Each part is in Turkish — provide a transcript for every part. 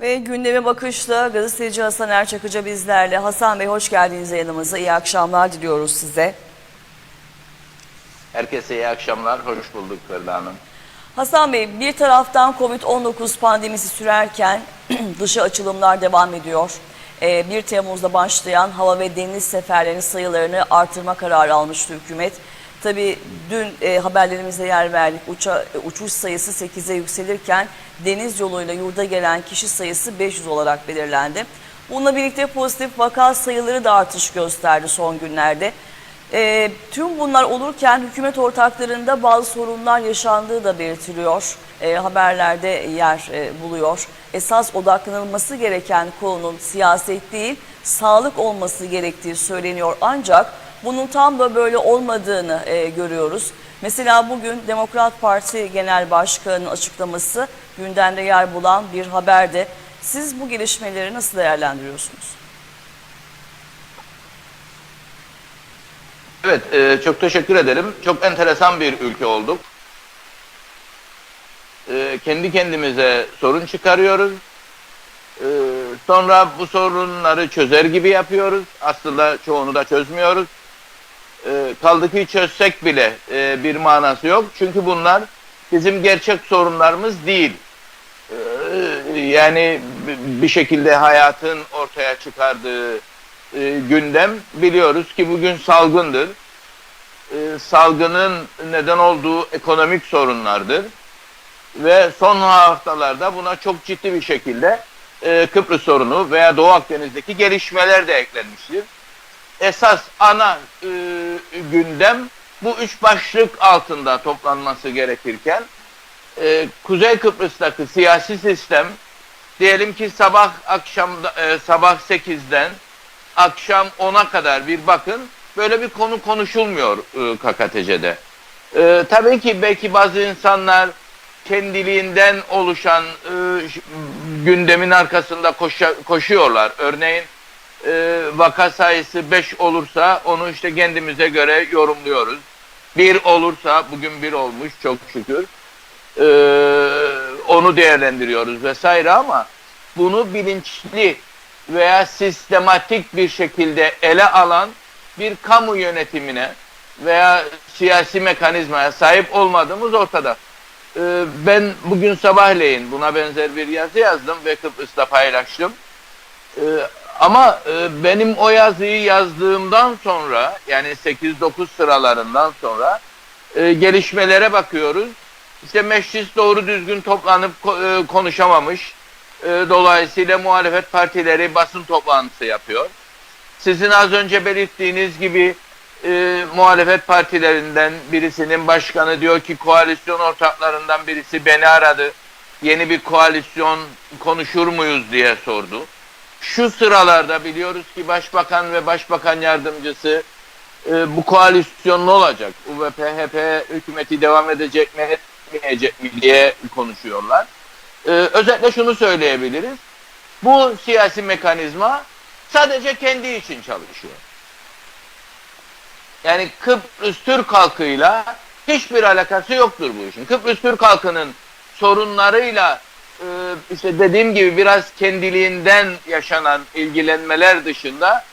Ve gündeme bakışla gazeteci Hasan Erçakıcı bizlerle. Hasan Bey hoş geldiniz yayınımıza. İyi akşamlar diliyoruz size. Herkese iyi akşamlar. Hoş bulduk Ferda Hanım. Hasan Bey bir taraftan Covid-19 pandemisi sürerken dışı açılımlar devam ediyor. Ee, 1 Temmuz'da başlayan hava ve deniz seferlerinin sayılarını artırma kararı almıştı hükümet. Tabii dün e, haberlerimizde yer verdik. Uça, uçuş sayısı 8'e yükselirken deniz yoluyla yurda gelen kişi sayısı 500 olarak belirlendi. Bununla birlikte pozitif vaka sayıları da artış gösterdi son günlerde. E, tüm bunlar olurken hükümet ortaklarında bazı sorunlar yaşandığı da belirtiliyor. E, haberlerde yer e, buluyor. Esas odaklanılması gereken konunun siyaset değil, sağlık olması gerektiği söyleniyor. Ancak bunun tam da böyle olmadığını e, görüyoruz. Mesela bugün Demokrat Parti Genel Başkanı'nın açıklaması gündemde yer bulan bir haberde. Siz bu gelişmeleri nasıl değerlendiriyorsunuz? Evet, e, çok teşekkür ederim. Çok enteresan bir ülke olduk. E, kendi kendimize sorun çıkarıyoruz. E, sonra bu sorunları çözer gibi yapıyoruz. Aslında çoğunu da çözmüyoruz. E, kaldı ki çözsek bile e, bir manası yok. Çünkü bunlar bizim gerçek sorunlarımız değil. E, yani bir şekilde hayatın ortaya çıkardığı e, gündem biliyoruz ki bugün salgındır. E, salgının neden olduğu ekonomik sorunlardır. Ve son haftalarda buna çok ciddi bir şekilde e, Kıbrıs sorunu veya Doğu Akdeniz'deki gelişmeler de eklenmiştir. Esas ana e, gündem bu üç başlık altında toplanması gerekirken e, Kuzey Kıbrıs'taki siyasi sistem diyelim ki sabah akşam e, sabah 8'den akşam 10'a kadar bir bakın böyle bir konu konuşulmuyor e, KKTC'de. E, tabii ki belki bazı insanlar kendiliğinden oluşan e, gündemin arkasında koşa, koşuyorlar. Örneğin e, vaka sayısı 5 olursa onu işte kendimize göre yorumluyoruz. 1 olursa bugün 1 olmuş çok şükür. E, onu değerlendiriyoruz vesaire ama bunu bilinçli veya sistematik bir şekilde ele alan bir kamu yönetimine veya siyasi mekanizmaya sahip olmadığımız ortada. Ee, ben bugün sabahleyin buna benzer bir yazı yazdım ve Kıbrıs'ta paylaştım. Ee, ama e, benim o yazıyı yazdığımdan sonra yani 8-9 sıralarından sonra e, gelişmelere bakıyoruz. İşte meclis doğru düzgün toplanıp e, konuşamamış e, dolayısıyla muhalefet partileri basın toplantısı yapıyor. Sizin az önce belirttiğiniz gibi e, muhalefet partilerinden birisinin başkanı diyor ki koalisyon ortaklarından birisi beni aradı. Yeni bir koalisyon konuşur muyuz diye sordu. Şu sıralarda biliyoruz ki başbakan ve başbakan yardımcısı e, bu koalisyon ne olacak? UVP, HP hükümeti devam edecek mi, etmeyecek mi diye konuşuyorlar. Ee, özetle şunu söyleyebiliriz. Bu siyasi mekanizma sadece kendi için çalışıyor. Yani Kıbrıs Türk halkıyla hiçbir alakası yoktur bu işin. Kıbrıs Türk halkının sorunlarıyla e, işte dediğim gibi biraz kendiliğinden yaşanan ilgilenmeler dışında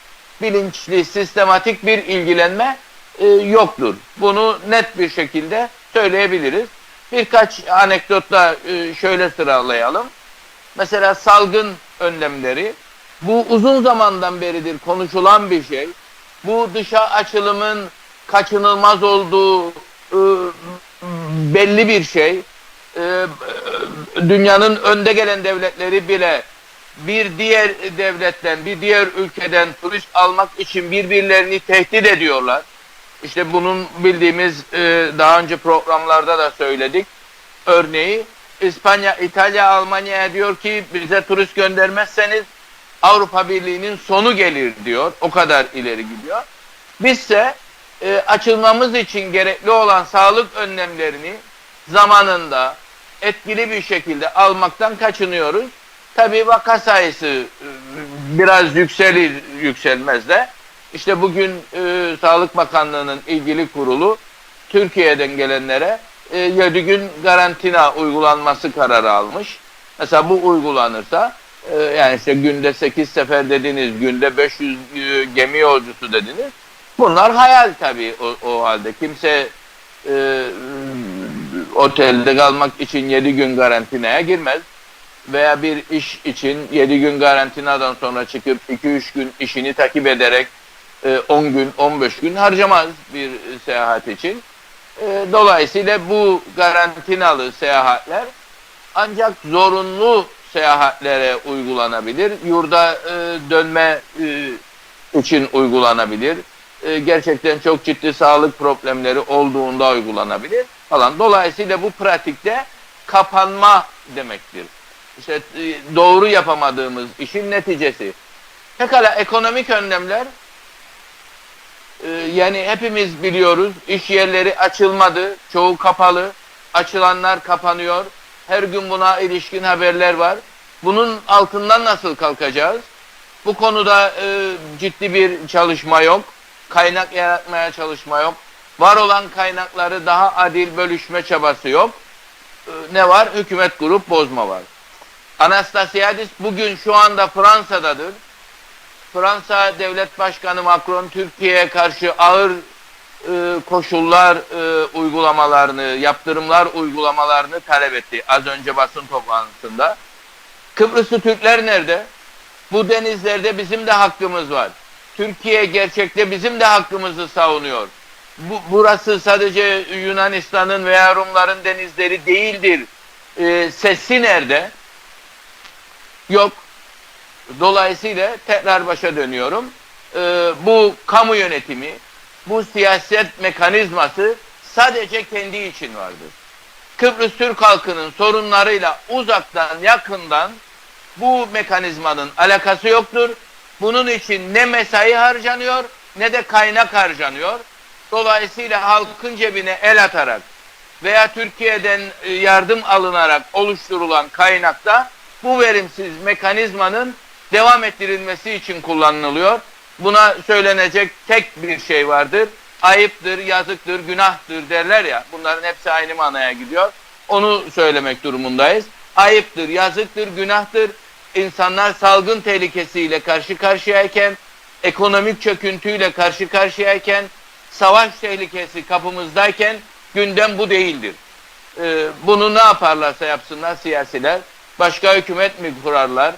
bilinçli, sistematik bir ilgilenme e, yoktur. Bunu net bir şekilde söyleyebiliriz. Birkaç anekdotla e, şöyle sıralayalım. Mesela salgın önlemleri. Bu uzun zamandan beridir konuşulan bir şey. Bu dışa açılımın kaçınılmaz olduğu e, belli bir şey. Dünyanın önde gelen devletleri bile bir diğer devletten, bir diğer ülkeden turist almak için birbirlerini tehdit ediyorlar. İşte bunun bildiğimiz e, daha önce programlarda da söyledik. Örneği İspanya, İtalya, Almanya'ya diyor ki bize turist göndermezseniz Avrupa Birliği'nin sonu gelir diyor. O kadar ileri gidiyor. Bizse e, açılmamız için gerekli olan sağlık önlemlerini zamanında etkili bir şekilde almaktan kaçınıyoruz. Tabii vaka sayısı e, biraz yükselir yükselmez de işte bugün e, Sağlık Bakanlığı'nın ilgili kurulu Türkiye'den gelenlere e, 7 gün karantina uygulanması kararı almış. Mesela bu uygulanırsa Ee, yani işte günde 8 sefer dediniz, günde 500 e, gemi yolcusu dediniz. Bunlar hayal tabii o, o halde. Kimse e, otelde kalmak için 7 gün karantinaya girmez. Veya bir iş için 7 gün garantinadan sonra çıkıp 2-3 gün işini takip ederek e, 10 gün, 15 gün harcamaz bir seyahat için. E, Dolayısıyla bu garantinalı seyahatler ancak zorunlu seyahatlere uygulanabilir. Yurda e, dönme e, için uygulanabilir. E, gerçekten çok ciddi sağlık problemleri olduğunda uygulanabilir falan. Dolayısıyla bu pratikte kapanma demektir. İşte e, doğru yapamadığımız işin neticesi. Pekala ekonomik önlemler e, yani hepimiz biliyoruz iş yerleri açılmadı, çoğu kapalı, açılanlar kapanıyor. Her gün buna ilişkin haberler var. Bunun altından nasıl kalkacağız? Bu konuda e, ciddi bir çalışma yok. Kaynak yaratmaya çalışma yok. Var olan kaynakları daha adil bölüşme çabası yok. E, ne var? Hükümet kurup bozma var. Anastasiadis bugün şu anda Fransa'dadır. Fransa Devlet Başkanı Macron Türkiye'ye karşı ağır e, koşullar e, uygulamalarını, yaptırımlar uygulamalarını talep etti. Az önce basın toplantısında. Kıbrıslı Türkler nerede? Bu denizlerde bizim de hakkımız var. Türkiye gerçekte bizim de hakkımızı savunuyor. Bu, burası sadece Yunanistan'ın veya Rumların denizleri değildir. E, sesi nerede? Yok. Dolayısıyla tekrar başa dönüyorum. E, bu kamu yönetimi, bu siyaset mekanizması sadece kendi için vardır. Kıbrıs Türk halkının sorunlarıyla uzaktan yakından bu mekanizmanın alakası yoktur. Bunun için ne mesai harcanıyor ne de kaynak harcanıyor. Dolayısıyla halkın cebine el atarak veya Türkiye'den e, yardım alınarak oluşturulan kaynakta bu verimsiz mekanizmanın devam ettirilmesi için kullanılıyor. Buna söylenecek tek bir şey vardır. Ayıptır, yazıktır, günahtır derler ya. Bunların hepsi aynı manaya gidiyor. Onu söylemek durumundayız. Ayıptır, yazıktır, günahtır. İnsanlar salgın tehlikesiyle karşı karşıyayken, ekonomik çöküntüyle karşı karşıyayken, savaş tehlikesi kapımızdayken gündem bu değildir. Ee, bunu ne yaparlarsa yapsınlar siyasiler, başka hükümet mi kurarlar,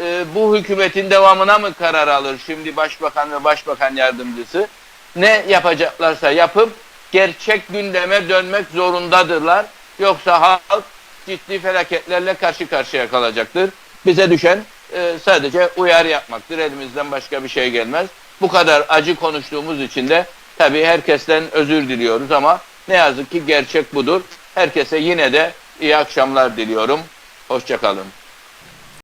e, bu hükümetin devamına mı karar alır şimdi başbakan ve başbakan yardımcısı? Ne yapacaklarsa yapıp gerçek gündeme dönmek zorundadırlar. Yoksa halk ciddi felaketlerle karşı karşıya kalacaktır. Bize düşen e, sadece uyarı yapmaktır. Elimizden başka bir şey gelmez. Bu kadar acı konuştuğumuz için de tabii herkesten özür diliyoruz ama ne yazık ki gerçek budur. Herkese yine de iyi akşamlar diliyorum. Hoşçakalın.